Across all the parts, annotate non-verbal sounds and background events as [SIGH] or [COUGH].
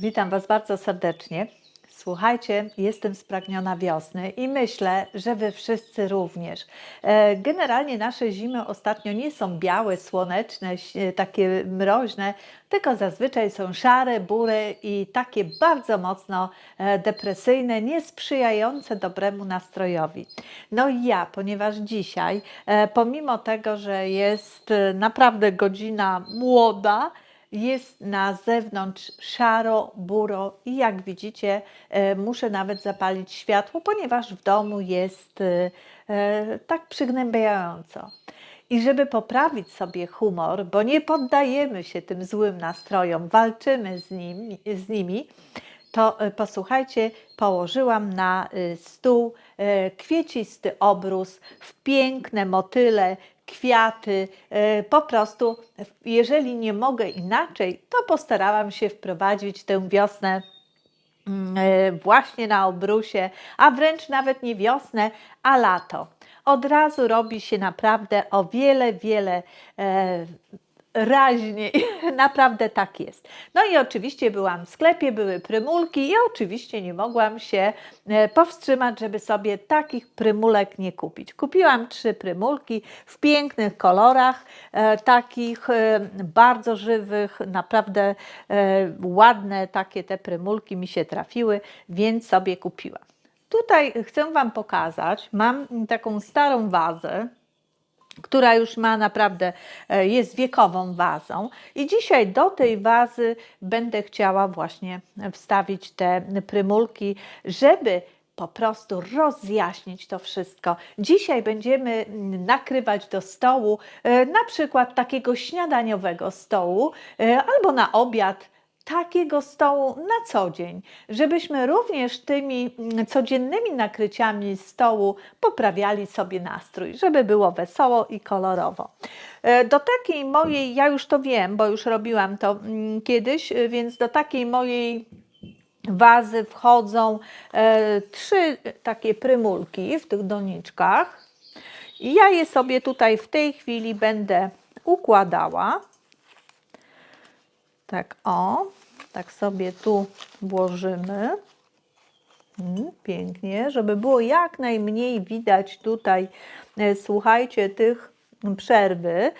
Witam Was bardzo serdecznie. Słuchajcie, jestem spragniona wiosny i myślę, że Wy wszyscy również. E, Generalnie nasze zimy ostatnio nie są białe, słoneczne, ś- takie mroźne, tylko zazwyczaj są szare, bury i takie bardzo mocno e, depresyjne, niesprzyjające dobremu nastrojowi. No i ja, ponieważ dzisiaj, e, pomimo tego, że jest e, naprawdę godzina młoda, jest na zewnątrz szaro, buro i jak widzicie, e, muszę nawet zapalić światło, ponieważ w domu jest e, e, tak przygnębiająco. I żeby poprawić sobie humor, bo nie poddajemy się tym złym nastrojom, walczymy z, nim, z nimi, to posłuchajcie, położyłam na stół kwiecisty obrus w piękne motyle, kwiaty. e, Po prostu, jeżeli nie mogę inaczej, to postarałam się wprowadzić tę wiosnę mm, e, właśnie na obrusie, a wręcz nawet nie wiosnę, a lato. Od razu robi się naprawdę o wiele, wiele e, raźniej. [LAUGHS] Naprawdę tak jest. No i oczywiście byłam w sklepie, były prymulki i oczywiście nie mogłam się e, powstrzymać, żeby sobie takich prymulek nie kupić. Kupiłam trzy prymulki w pięknych kolorach, e, takich e, bardzo żywych, naprawdę ładne takie te prymulki mi się trafiły, więc sobie kupiłam. Tutaj chcę Wam pokazać, mam taką starą wazę, która już ma naprawdę, e, jest wiekową wazą. I dzisiaj do tej wazy będę chciała właśnie wstawić te prymulki, żeby po prostu rozjaśnić to wszystko. Dzisiaj będziemy nakrywać do stołu, e, na przykład takiego śniadaniowego stołu, e, albo na obiad takiego stołu na co dzień, żebyśmy również tymi mm, codziennymi nakryciami stołu poprawiali sobie nastrój, żeby było wesoło i kolorowo. E, Do takiej mojej, ja już to wiem, bo już robiłam to mm, kiedyś, e, więc do takiej mojej wazy wchodzą e, trzy takie prymulki w tych doniczkach. I ja je sobie tutaj w tej chwili będę układała. Tak, o, tak sobie tu włożymy. Mm, Pięknie, żeby było jak najmniej widać tutaj, e, słuchajcie, tych przerwy.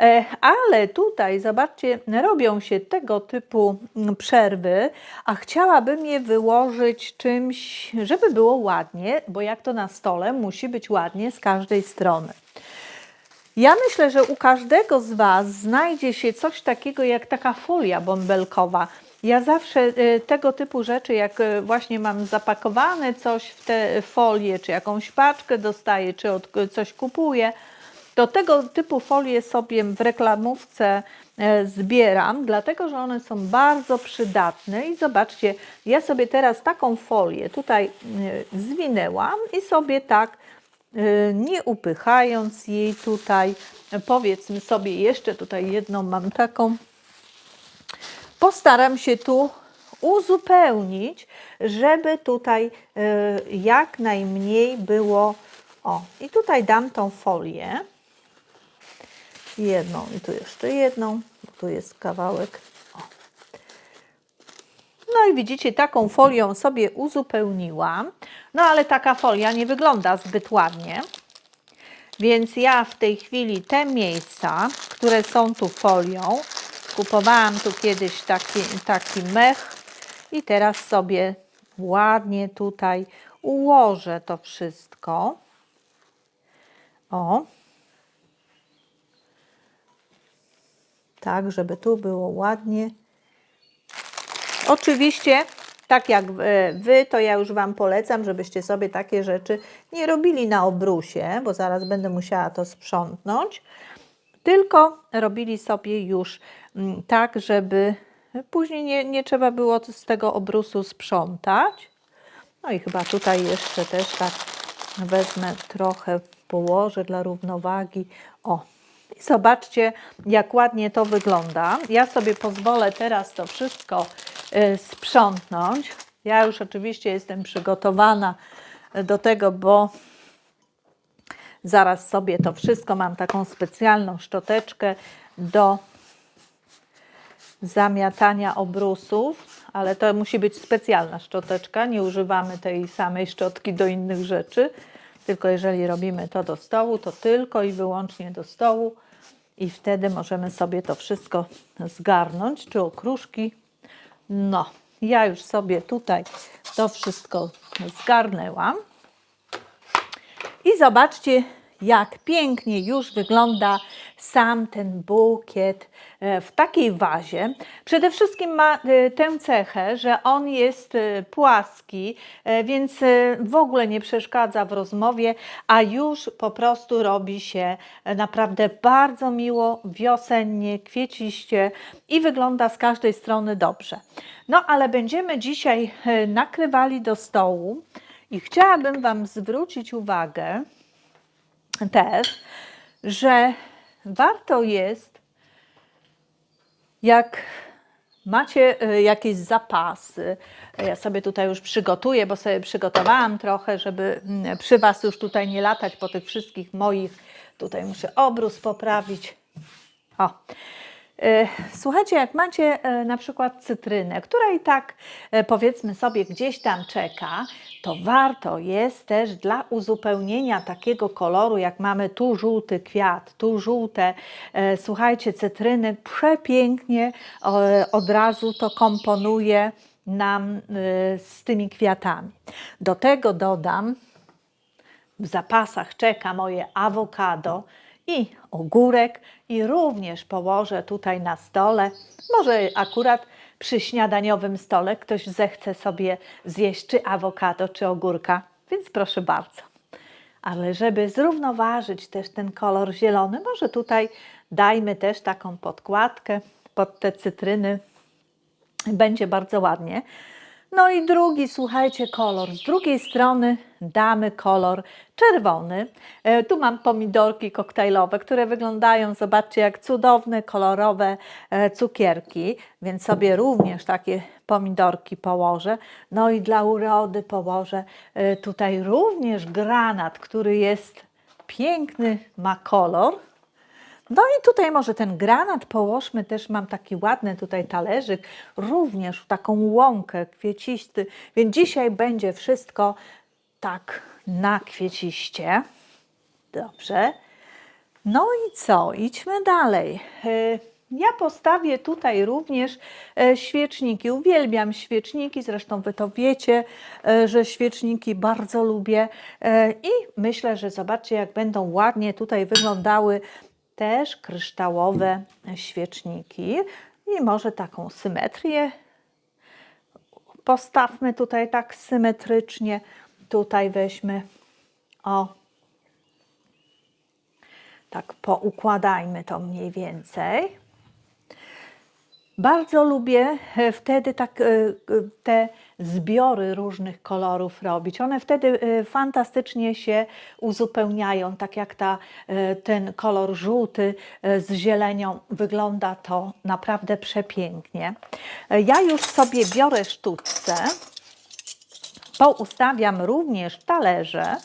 E, Ale tutaj, zobaczcie, robią się tego typu mm, przerwy, a chciałabym je wyłożyć czymś, żeby było ładnie, bo jak to na stole, musi być ładnie z każdej strony. Ja myślę, że u każdego z Was znajdzie się coś takiego jak taka folia bąbelkowa. Ja zawsze e, tego typu rzeczy, jak e, właśnie mam zapakowane coś w te folie, czy jakąś paczkę dostaję, czy od, coś kupuję, to tego typu folie sobie w reklamówce e, zbieram, dlatego że one są bardzo przydatne. I zobaczcie, ja sobie teraz taką folię tutaj e, zwinęłam i sobie tak nie upychając jej tutaj, powiedzmy sobie jeszcze tutaj jedną mam taką, postaram się tu uzupełnić, żeby tutaj y, jak najmniej było, o i tutaj dam tą folię, jedną i tu jeszcze jedną, tu jest kawałek. No i widzicie, taką folią sobie uzupełniłam. No ale taka folia nie wygląda zbyt ładnie. Więc ja w tej chwili te miejsca, które są tu folią, kupowałam tu kiedyś taki, taki mech i teraz sobie ładnie tutaj ułożę to wszystko. O. Tak, żeby tu było ładnie. Oczywiście, tak jak e, Wy, to ja już Wam polecam, żebyście sobie takie rzeczy nie robili na obrusie, bo zaraz będę musiała to sprzątnąć, tylko robili sobie już mm, tak, żeby później nie, nie trzeba było z tego obrusu sprzątać. No i chyba tutaj jeszcze też tak wezmę trochę, położę dla równowagi. O, i zobaczcie, jak ładnie to wygląda. Ja sobie pozwolę teraz to wszystko sprzątnąć. Ja już oczywiście jestem przygotowana do tego, bo zaraz sobie to wszystko mam taką specjalną szczoteczkę do zamiatania obrusów. ale to musi być specjalna szczoteczka. Nie używamy tej samej szczotki do innych rzeczy, tylko jeżeli robimy to do stołu, to tylko i wyłącznie do stołu i wtedy możemy sobie to wszystko zgarnąć, czy okruszki. No, ja już sobie tutaj to wszystko zgarnęłam. I zobaczcie, jak pięknie już wygląda sam ten bukiet e, w takiej wazie. Przede wszystkim ma e, tę cechę, że on jest e, płaski, więc w ogóle nie przeszkadza w rozmowie, a już po prostu robi się naprawdę bardzo miło, wiosennie, kwieciście i wygląda z każdej strony dobrze. No ale będziemy dzisiaj nakrywali do stołu i chciałabym Wam zwrócić uwagę, też, że warto jest, jak macie e, jakieś zapasy, ja sobie tutaj już przygotuję, bo sobie przygotowałam trochę, żeby mm, przy Was już tutaj nie latać po tych wszystkich moich, tutaj muszę obrus poprawić. O. E, Słuchajcie, jak macie e, na przykład cytrynę, która i tak e, powiedzmy sobie gdzieś tam czeka, to warto jest też dla uzupełnienia takiego koloru, jak mamy tu żółty kwiat, tu żółte, słuchajcie, cytryny przepięknie od razu to komponuje nam z tymi kwiatami. Do tego dodam w zapasach czeka moje awokado i ogórek i również położę tutaj na stole. Może akurat przy śniadaniowym stole ktoś zechce sobie zjeść czy awokado, czy ogórka, więc proszę bardzo. Ale żeby zrównoważyć też ten kolor zielony, może tutaj dajmy też taką podkładkę pod te cytryny. Będzie bardzo ładnie. No i drugi, słuchajcie, kolor. Z drugiej strony damy kolor czerwony. E, Tu mam pomidorki koktajlowe, które wyglądają, zobaczcie, jak cudowne, kolorowe e, cukierki, więc sobie również takie pomidorki położę. No i dla urody położę e, tutaj również granat, który jest piękny, ma kolor. No i tutaj może ten granat położmy, też mam taki ładny tutaj talerzyk, również w taką łąkę kwiecisty, więc dzisiaj będzie wszystko tak na kwieciście. Dobrze. No i co? Idźmy dalej. E, Ja postawię tutaj również e, świeczniki. Uwielbiam świeczniki, zresztą Wy to wiecie, e, że świeczniki bardzo lubię. I myślę, że zobaczcie, jak będą ładnie tutaj wyglądały też kryształowe świeczniki. I może taką symetrię postawmy tutaj tak symetrycznie. Tutaj weźmy o tak poukładajmy to mniej więcej. Bardzo lubię e, wtedy tak e, e, te zbiory różnych kolorów robić. One wtedy fantastycznie się uzupełniają, tak jak ta, ten kolor żółty z zielenią. Wygląda to naprawdę przepięknie. Ja już sobie biorę sztuczce, poustawiam również talerze.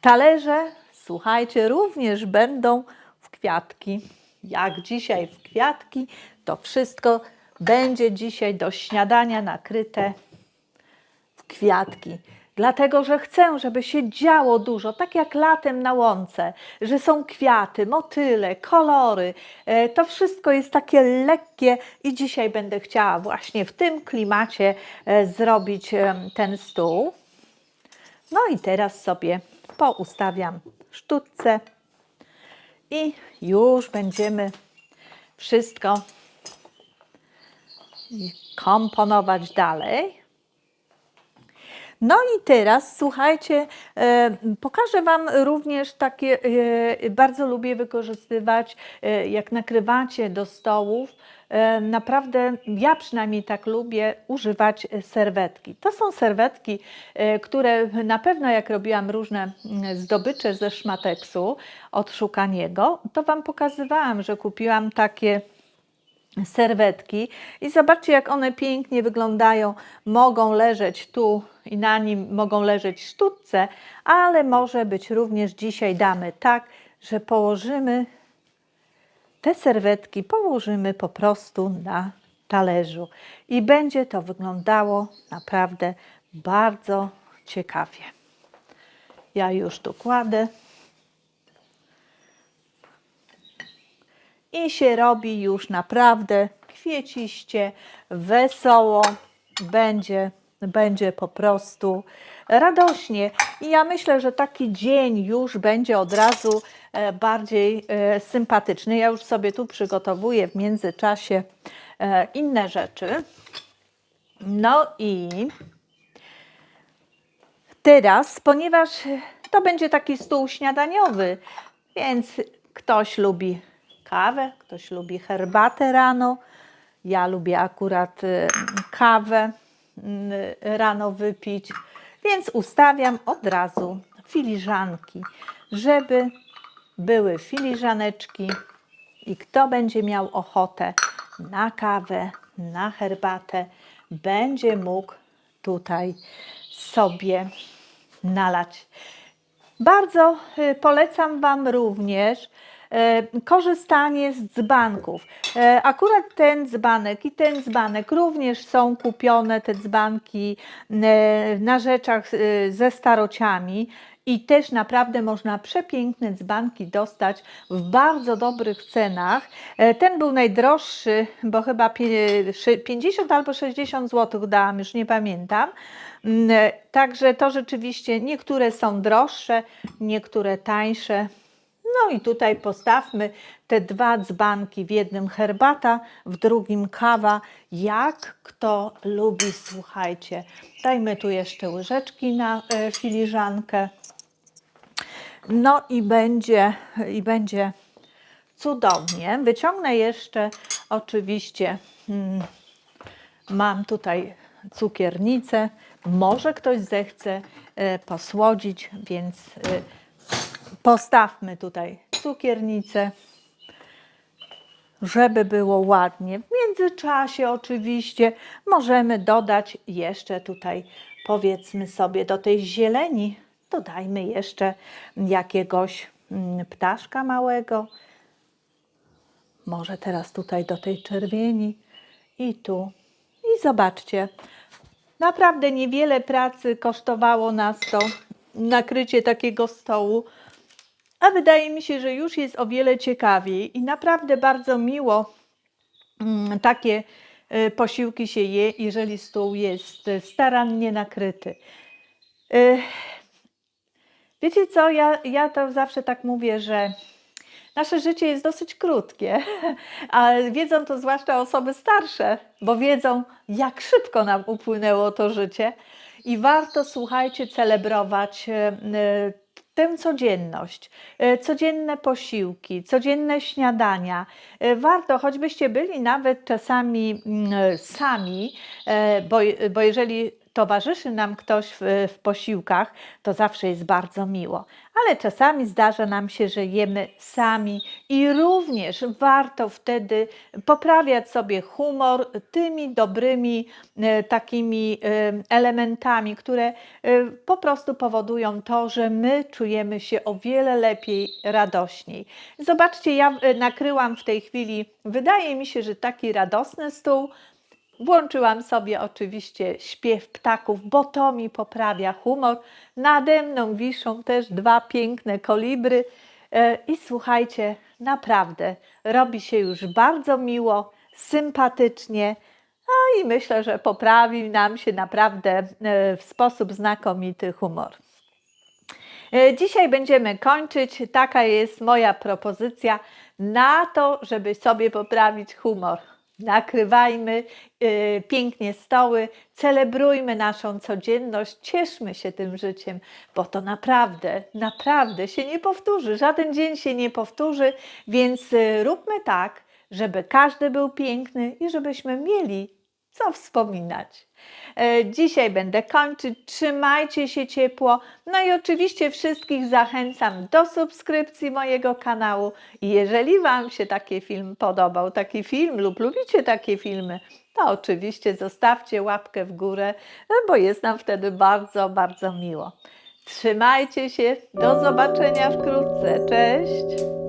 Talerze, słuchajcie, również będą w kwiatki. Jak dzisiaj w kwiatki, to wszystko będzie dzisiaj do śniadania nakryte w kwiatki. Dlatego, że chcę, żeby się działo dużo, tak jak latem na łące, że są kwiaty, motyle, kolory. E, To wszystko jest takie lekkie i dzisiaj będę chciała właśnie w tym klimacie e, zrobić em, ten stół. No i teraz sobie poustawiam sztuczce i już będziemy wszystko komponować dalej. No i teraz słuchajcie, e, pokażę Wam również takie, e, bardzo lubię wykorzystywać, e, jak nakrywacie do stołów, naprawdę ja przynajmniej tak lubię używać serwetki. To są serwetki, które na pewno jak robiłam różne mm, zdobycze ze szmateksu od Szukaniego, to Wam pokazywałam, że kupiłam takie serwetki i zobaczcie, jak one pięknie wyglądają. Mogą leżeć tu i na nim mogą leżeć sztuczce, ale może być również dzisiaj damy tak, że położymy te serwetki, położymy po prostu na talerzu. I będzie to wyglądało naprawdę bardzo ciekawie. Ja już tu I się robi już naprawdę kwieciście, wesoło. Będzie, będzie po prostu radośnie. I ja myślę, że taki dzień już będzie od razu e, bardziej e, sympatyczny. Ja już sobie tu przygotowuję w międzyczasie e, inne rzeczy. No i teraz, ponieważ to będzie taki stół śniadaniowy, więc ktoś lubi kawę, ktoś lubi herbatę rano. Ja lubię akurat y, kawę y, rano wypić, więc ustawiam od razu filiżanki, żeby były filiżaneczki i kto będzie miał ochotę na kawę, na herbatę, będzie mógł tutaj sobie nalać. Bardzo y, polecam Wam również korzystanie z dzbanków. E, Akurat ten dzbanek i ten dzbanek również są kupione, te dzbanki e, na rzeczach e, ze starociami. I też naprawdę można przepiękne dzbanki dostać w bardzo dobrych cenach. E, Ten był najdroższy, bo chyba pie- szy- 50 albo 60 zł dałam, już nie pamiętam. Mm, e, Także to rzeczywiście niektóre są droższe, niektóre tańsze. No i tutaj postawmy te dwa dzbanki, w jednym herbata, w drugim kawa. Jak kto lubi, słuchajcie. Dajmy tu jeszcze łyżeczki na e, filiżankę. No i będzie, i będzie cudownie. Wyciągnę jeszcze oczywiście, mm, mam tutaj cukiernicę. Może ktoś zechce e, posłodzić, więc e, postawmy tutaj cukiernicę, żeby było ładnie. W międzyczasie oczywiście możemy dodać jeszcze tutaj, powiedzmy sobie, do tej zieleni, dodajmy jeszcze jakiegoś mm, ptaszka małego. Może teraz tutaj do tej czerwieni i tu. I zobaczcie, naprawdę niewiele pracy kosztowało nas to nakrycie takiego stołu. A wydaje mi się, że już jest o wiele ciekawiej i naprawdę bardzo miło mm, takie e, posiłki się je, jeżeli stół jest e, starannie nakryty. E, Wiecie co, ja, ja to zawsze tak mówię, że nasze życie jest dosyć krótkie, [LAUGHS] a wiedzą to zwłaszcza osoby starsze, bo wiedzą, jak szybko nam upłynęło to życie i warto, słuchajcie, celebrować tę codzienność, e, codzienne posiłki, codzienne śniadania. E, Warto, choćbyście byli nawet czasami mm, sami, e, bo, bo jeżeli towarzyszy nam ktoś w, w posiłkach, to zawsze jest bardzo miło. Ale czasami zdarza nam się, że jemy sami i również warto wtedy poprawiać sobie humor tymi dobrymi e, takimi e, elementami, które e, po prostu powodują to, że my czujemy się o wiele lepiej, radośniej. Zobaczcie, ja nakryłam w tej chwili, wydaje mi się, że taki radosny stół. Włączyłam sobie oczywiście śpiew ptaków, bo to mi poprawia humor. Nade mną wiszą też dwa piękne kolibry. E, I słuchajcie, naprawdę robi się już bardzo miło, sympatycznie. No i myślę, że poprawi nam się naprawdę e, w sposób znakomity humor. E, Dzisiaj będziemy kończyć. Taka jest moja propozycja na to, żeby sobie poprawić humor. Nakrywajmy e, pięknie stoły, celebrujmy naszą codzienność, cieszmy się tym życiem, bo to naprawdę, naprawdę się nie powtórzy. Żaden dzień się nie powtórzy, więc e, róbmy tak, żeby każdy był piękny i żebyśmy mieli co wspominać. E, Dzisiaj będę kończyć. Trzymajcie się ciepło. No i oczywiście wszystkich zachęcam do subskrypcji mojego kanału. Jeżeli Wam się taki film podobał, taki film lub lubicie takie filmy, to oczywiście zostawcie łapkę w górę, e, bo jest nam wtedy bardzo, bardzo miło. Trzymajcie się. Do zobaczenia wkrótce. Cześć.